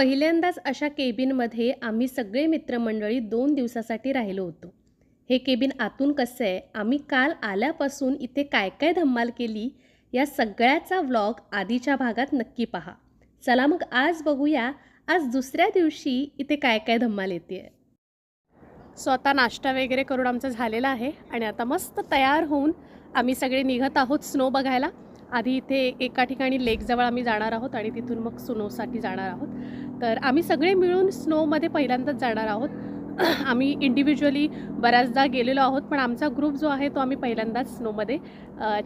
पहिल्यांदाच अशा केबिनमध्ये आम्ही सगळे मित्रमंडळी दोन दिवसासाठी राहिलो होतो. हे केबिन आतून कसं आहे? आम्ही काल आल्यापासून इथे काय काय धम्माल केली? या सगळ्याचा व्लॉग आधीच्या भागात नक्की पहा. चला मग आज बघूया आज दुसऱ्या दिवशी इथे काय काय धम्माल येते स्वतः नाश्ता वगैरे करून आमचं झालेला आहे आणि आता मस्त तयार होऊन आम्ही सगळे निघत आहोत स्नो बघायला. आधी इथे एका ठिकाणी लेकजवळ आम्ही जाणार आहोत आणि तिथून मग स्नोसाठी जाणार आहोत. तर आम्ही सगळे मिळून स्नोमध्ये पहिल्यांदाच जाणार आहोत. आम्ही इंडिव्हिज्युअली बऱ्याचदा गेलेलो आहोत पण आमचा ग्रुप जो आहे तो आम्ही पहिल्यांदाच स्नोमध्ये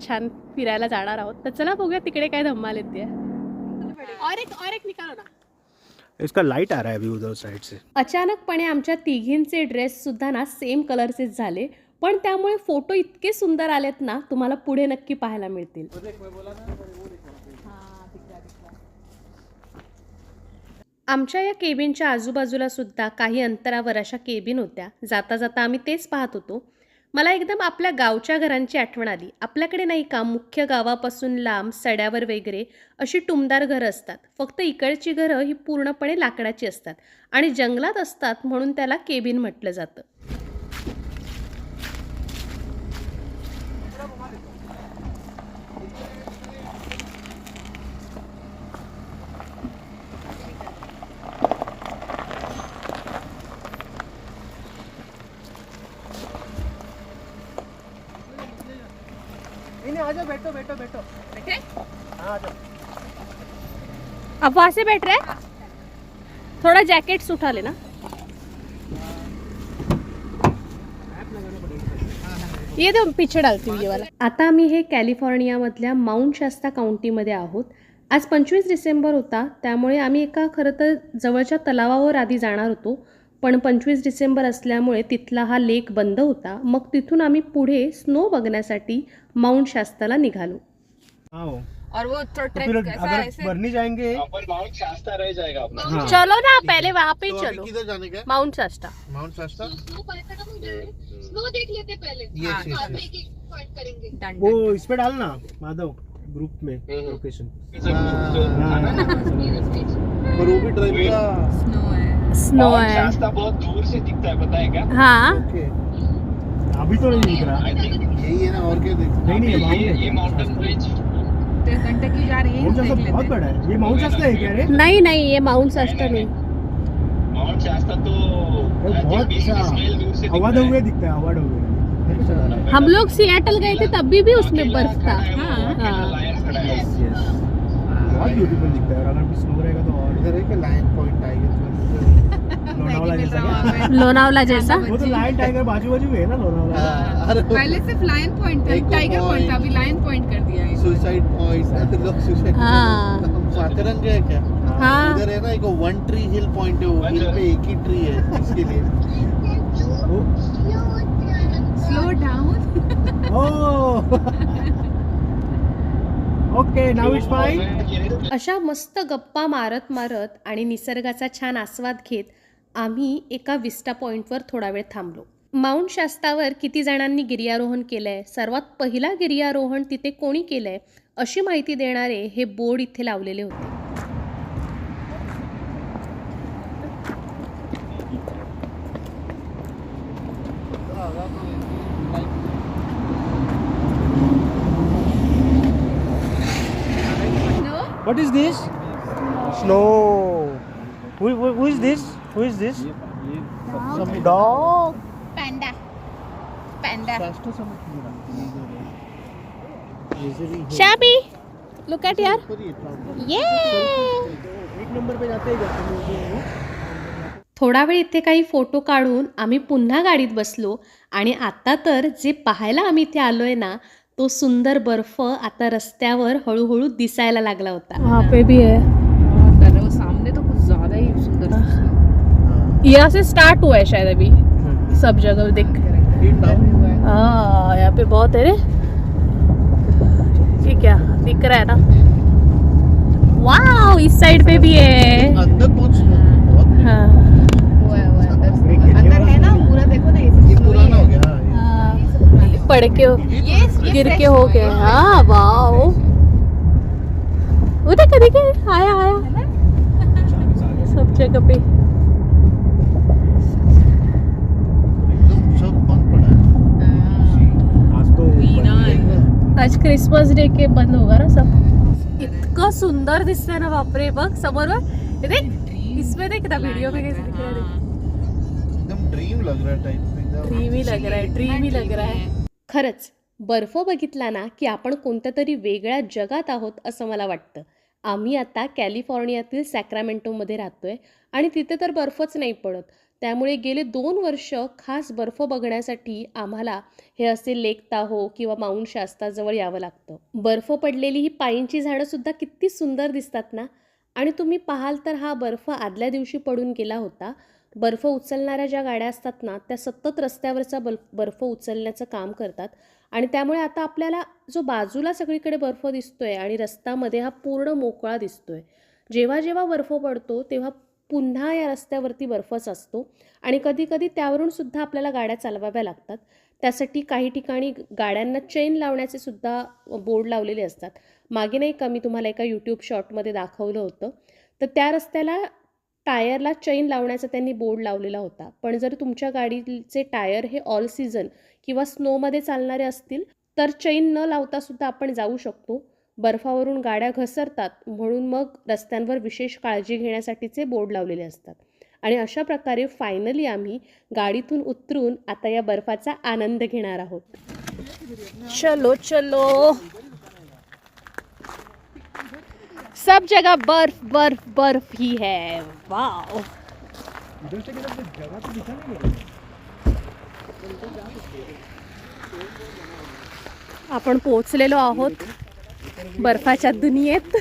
छान फिरायला जाणार आहोत. तर चला बघूया तिकडे काय धम्माल येते. और एक और एक निकालो ना. इसका लाइट आ रहा है अभी उधर साइड से. अचानकपणे आमच्या तिघींचे ड्रेससुद्धा ना सेम कलरचेच झाले. पण त्यामुळे फोटो इतके सुंदर आलेत ना तुम्हाला पुढे नक्की पाहायला मिळतील. आमच्या या केबिनच्या आजूबाजूला सुद्धा काही अंतरावर अशा केबिन होत्या. जाता जाता आम्ही तेच पाहत होतो. मला एकदम आपल्या गावच्या घरांची आठवण आली. आपल्याकडे नाही का मुख्य गावापासून लांब सड्यावर वगैरे अशी टुमदार घरं असतात. फक्त इकडची घरं ही पूर्णपणे लाकडाची असतात आणि जंगलात असतात म्हणून त्याला केबिन म्हटलं जातं. जाओ बैठो बैठो बैठो। हाँ आ जाओ। अब वहाँ से बैठ रहे? थोड़ा जॅकेट्स उठा ले ना ये तो पीछे डालती हूँ ये वाला। आता आम्ही हे कॅलिफोर्नियामधल्या माउंट शास्ता काउंटीमध्ये आहोत. आज पंचवीस डिसेंबर होता त्यामुळे आम्ही एका खरं तर जवळच्या तलावावर आधी जाणार होतो. पण पंचवीस डिसेंबर असल्यामुळे तिथला हा लेक बंद होता. मग तिथून आम्ही पुढे स्नो बघण्यासाठी माउंट शास्ताला निघालो. आओ और वो तो थोड़ा ट्रेक फिर कैसा अगर ऐसे? बरनी जाएंगे? अपन माउंट शास्ता रह जाएगा अपना। हाँ। चलो ना पहले वहाँ पे तो ही अभी चलो। किधर जाने का? Mount Shasta. Mount Shasta? Snow देख लेते पहले। Yes, yes, बाद में yes. एक एक पॉइंट करेंगे। डन वो इस पे डालना माधव ग्रुप में। लोकेशन वो भी ड्राइव का स्नो है। स्नो है शास्ता बहुत दूर से दिखता है पता है क्या हाँ। ओके। अभी तो नहीं दिख रहा। यही है ना और क्या देख नहीं नहीं ये ये ये माउंटेन ब्रिज की जा रही है बहुत बड़ा है। ये माउंट शास्ता है क्या रे? नहीं नहीं ये माउंट शास्ता नहीं। माउंट शास्ता तो बहुत 20 अच्छा। मील दूर से अवाद दिखता है हुए दिखता है अवाद हुए। हम लोग सियाटल गए थे तब भी, भी उसमें बर्फ था। हाँ। हाँ। बहुत ब्यूटीफुल दिखता है। और अगर भी स्नो रहेगा तो और इधर है कि लाइन पॉइंट टाइगर लोनावाला जैसा। लोनावला जैसा? वो तो लायन टाइगर बाजू बाजू में है ना लोनावाला? हाँ, अरे पहले सिर्फ लाइन पॉइंट था एक टाइगर. पॉइंट था अभी लाइन पॉइंट कर दिया है। सुसाइड पॉइंट लोग सुसाइड हाँ। साधारण गए क्या? हाँ। इधर है ना एक वन ट्री हिल पॉइंट है वो हिल पे एक ही ट्री है इसके लिए। Slow down okay now it's fine अशा मस्त गप्पा मारत मारत आणि निसर्गाचा छान आस्वाद घेत आम्ही एका विस्टा पॉईंटवर थोडा वेळ थांबलो. माउंट शास्तावर किती जणांनी गिर्यारोहण केलंय? सर्वात पहिला गिर्यारोहण तिथे कोणी केलंय? अशी माहिती देणारे हे बोर्ड इथे लावलेले होते no What is this? Snow. Who, who, who is this? Who is this? Some dog. एक नंबर पे जाते हैं जाते हैं थोडा वेळ इथे काही फोटो काढून आम्ही पुन्हा गाडीत बसलो आणि आता तर जे पाहायला आम्ही इथे आलोय ना तो सुंदर बर्फ आता रस्त्यावर हळूहळू दिसायला लागला होता. वहाँ पे भी है. कर रहे हो सामने तो कुछ ज्यादा ही सुंदर हाँ. यहाँ से स्टार्ट हुआ है शायद अभी. सब जगह देख. हाँ। यहाँ पे बहुत है रे. ये क्या दिख रहा है ना? वाह इस साइड पे भी है. अंदर बहुत है, अंदर है ना? पूरा देखो ना ये पुराना है। गया। पड़ के गिर के हो गए। हाँ वाह वो देख देख आया आया। सब जगह पे। एकदम सब बंद पड़ा है। आज तो क्रिसमस डे के बंद होगा ना सब। इतकं सुंदर दिसतंय ना बापरे बघ समोर हे देख इसमें देख ना व्हिडिओ में कैसे दिख रहा है एकदम ड्रीम लग रहा है टाइप एकदम ड्रीमी लग रहा है ड्रीमी लग रहा है। खरंच बर्फ बघितला ना की आपण कोणत्या तरी वेगळ्या जगात आहोत असं मला वाटतं. आम्ही आता कॅलिफोर्नियातील सॅक्रामेंटोमध्ये राहतोय आणि तिथे तर बर्फच नाही पडत. त्यामुळे गेले दोन वर्ष खास बर्फ बघण्यासाठी आम्हाला हे असे लेक ताहो किंवा माउंट शास्ताजवळ यावं लागतं. बर्फ पडलेली ही पाईंची झाडंसुद्धा किती सुंदर दिसतात ना? आणि तुम्ही पाहाल तर हा बर्फ आदल्या दिवशी पडून गेला होता. बर्फ उचलणाऱ्या ज्या गाड्या असतात ना त्या सतत रस्त्यावरचा बर्फ बर्फ उचलण्याचं काम करतात. आणि त्यामुळे आता आपल्याला जो बाजूला सगळीकडे बर्फ दिसतो आहे आणि रस्त्यामध्ये हा पूर्ण मोकळा दिसतो आहे जेव्हा जेव्हा बर्फ पडतो तेव्हा पुन्हा या रस्त्यावरती बर्फच असतो. आणि कधीकधी त्यावरूनसुद्धा त्यावरून सुद्धा आपल्याला गाड्या चालवाव्या लागतात. त्यासाठी काही ठिकाणी गाड्यांना चेन लावण्याचे सुद्धा बोर्ड लावलेले असतात. मागे नाही का मी तुम्हाला एका यूट्यूब शॉर्टमध्ये दाखवलं होतं. तर त्या रस्त्याला टायरला चैन लावण्याचा त्यांनी बोर्ड लावलेला होता. पण जर तुमच्या गाडीचे टायर हे ऑल सीझन किंवा स्नोमध्ये चालणारे असतील तर चैन न लावता सुद्धा आपण जाऊ शकतो. बर्फावरून गाड्या घसरतात म्हणून मग रस्त्यांवर विशेष काळजी घेण्यासाठीचे बोर्ड लावलेले असतात. आणि अशा प्रकारे फायनली आम्ही गाडीतून उतरून आता या बर्फाचा आनंद घेणार आहोत. चलो चलो. सब जगह बर्फ बर्फ बर्फ ही है. वाव आपण पोहोचलेलो आहोत बर्फाच्या दुनियेत.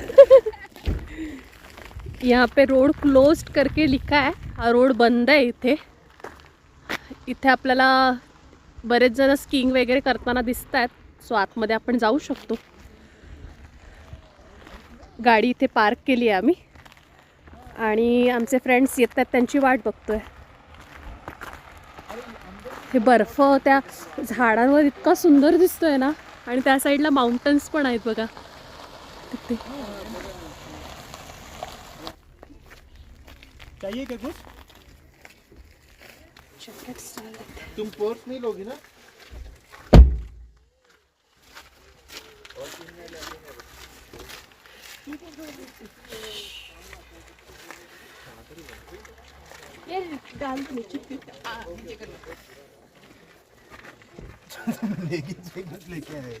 यहाँ पे रोड क्लोज्ड करके लिखा है. हा रोड बंद आहे इथे. इथे आपल्याला बरेच जण स्किंग वगैरे करताना दिसत आहेत सो आतमध्ये आपण जाऊ शकतो. गाडी इथे पार्क केली आहे आम्ही. आणि आमचे फ्रेंड्स येत आहेत त्यांची वाट बघतोय. हे बर्फ त्या झाडांवर इतका सुंदर दिसतोय ना आणि त्या साईडला माउंटन्स पण आहेत बघा. तुम पर्स नहीं लोगी ना? लेकिन लेके आए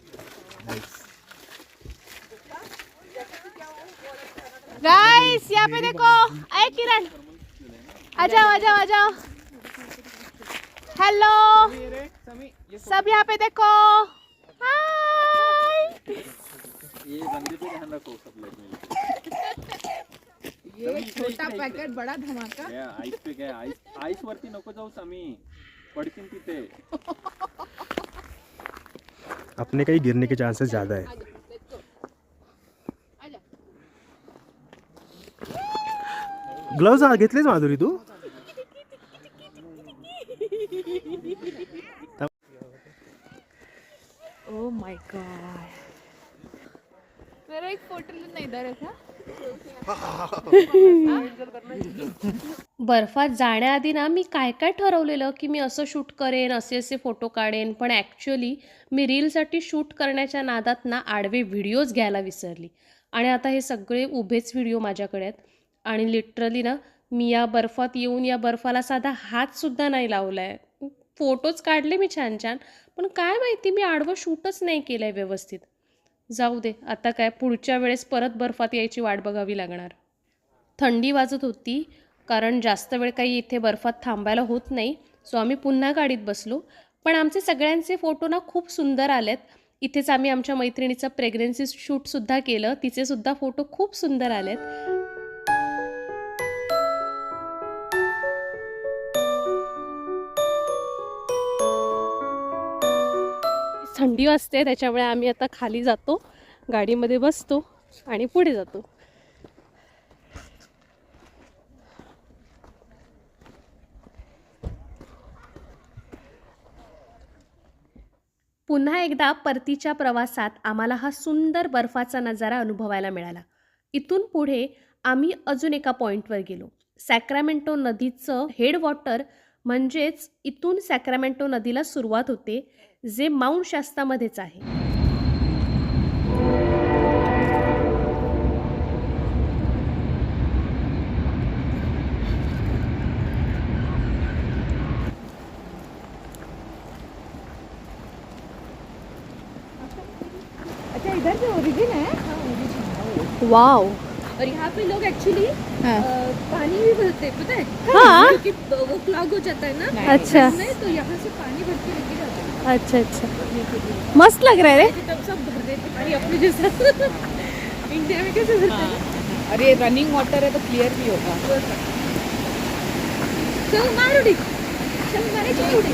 गाइस यहाँ पे देखो। आए किरण। आ जाओ आ जाओ आ जाओ। हेलो सब यहाँ पे देखो। हाय ये बंदे पे ध्यान रखो सब लोग। छोटा पैकेट बड़ा धमाका। आईस पे काय आईस आईस वरती नको जाऊस आम्ही. पडकीन तिथे. अपने कहीं गिरने के चांसेस ज़्यादा है। ग्लव्स घेतलेच माधुरी तू ओ माय गॉड मेरा एक फोटो लेना इधर है था बर्फात जाण्याआधी ना मी काय काय ठरवलेलं की मी असं शूट करेन असे असे फोटो काढेन पण ॲक्च्युली मी रीलसाठी शूट करण्याच्या नादात ना आडवे व्हिडिओज घ्यायला विसरली. आणि आता हे सगळे उभेच व्हिडिओ माझ्याकडे आहेत. आणि लिटरली ना मी या बर्फात येऊन या बर्फाला साधा हातसुद्धा नाही लावला आहे फोटोज काढले मी छान छान पण काय माहिती मी आडवं शूटच नाही केलं आहे व्यवस्थित. जाऊ दे आता काय पुढच्या वेळेस परत बर्फात यायची वाट बघावी लागणार. थंडी वाजत होती कारण जास्त वेळ काही इथे बर्फात थांबायला होत नाही. सो आम्ही पुन्हा गाडीत बसलो. पण आमचे सगळ्यांचे फोटो ना खूप सुंदर आलेत. इथेच आम्ही आमच्या मैत्रिणीचं प्रेग्नन्सी शूटसुद्धा केलं. तिचेसुद्धा फोटो खूप सुंदर आलेत. थंडी वाजते त्याच्यामुळे आम्ही आता खाली जातो. गाडीमध्ये बसतो आणि पुढे जातो. पुन्हा एकदा परतीच्या प्रवासात आम्हाला हा सुंदर बर्फाचा नजारा अनुभवायला मिळाला. इथून पुढे आम्ही अजून एका पॉईंटवर गेलो. सॅक्रामेंटो नदीचं हेड वॉटर म्हणजेच इथून सॅक्रामेंटो नदीला सुरुवात होते जे माउंट शास्तामध्येच आहे. अच्छा इधर से ओरिजिन है? वाव और यहाँ पे लोग एक्चुअली पानी भी भरते हैं पता है? हाँ? क्योंकि वो क्लॉग हो जाता है ना अच्छा. तो यहाँ से पानी भर के लेके जाते हैं। अच्छा अच्छा. मस्त लग रहा है तब सब भर देते पानी अपने जैसा। इंडिया में कैसे भरते हैं? अरे रनिंग वाटर है तो क्लियर भी होगा. चल मारो डी चल मारे चल उड़ी।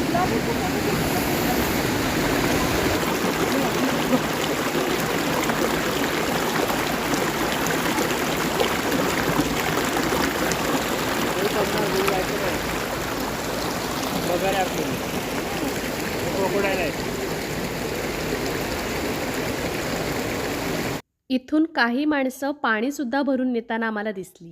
इथून काही माणसं पाणीसुद्धा भरून नेताना आम्हाला दिसली.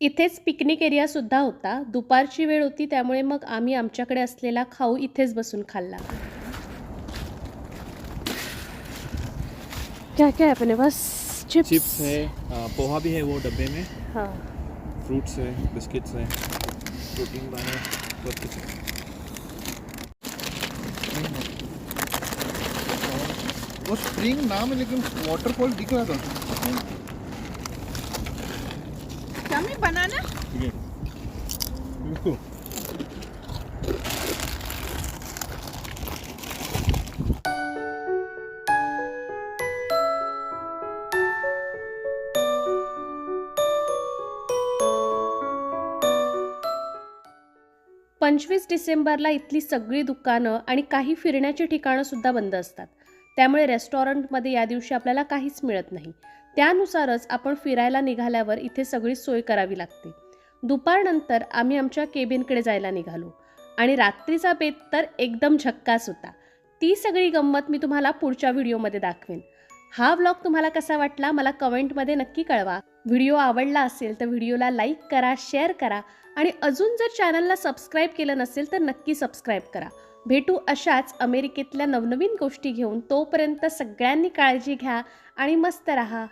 इथेच पिकनिक एरियासुद्धा होता. दुपारची वेळ होती त्यामुळे मग आम्ही आमच्याकडे असलेला खाऊ इथेच बसून खाल्ला. क्या क्या है अपने पास? चिप्स चिप्स है पोहा भी है वो डब्बे में। हाँ। फ्रूट्स है बिस्किट्स है। प्रोटीन बार है सब कुछ वो स्प्रिंग नाम है लेकिन वाटरफॉल दिख रहा था। Yummy पंचवीस डिसेंबरला इथली सगळी दुकानं आणि काही फिरण्याची ठिकाणं सुद्धा बंद असतात. त्यामुळे रेस्टॉरंटमध्ये या दिवशी आपल्याला काहीच मिळत नाही. त्यानुसारच आपण फिरायला निघाल्यावर इथे सगळी सोय करावी लागते. दुपारनंतर आम्ही आमच्या केबिनकडे जायला निघालो. आणि रात्रीचा बेत तर एकदम झक्कास होता. ती सगळी गंमत मी तुम्हाला पुढच्या व्हिडिओमध्ये दाखवेन. हा व्लॉग तुम्हाला कसा वाटला मला कमेंटमध्ये नक्की कळवा. व्हिडिओ आवडला असेल तर व्हिडिओला लाईक करा शेअर करा आणि अजून जर चॅनलला सबस्क्राईब केलं नसेल तर नक्की सबस्क्राईब करा. भेटू अशाच अमेरिकेतल्या नवनवीन गोष्टी घेऊन तोपर्यंत सगळ्यांनी काळजी घ्या आणि मस्त रहा.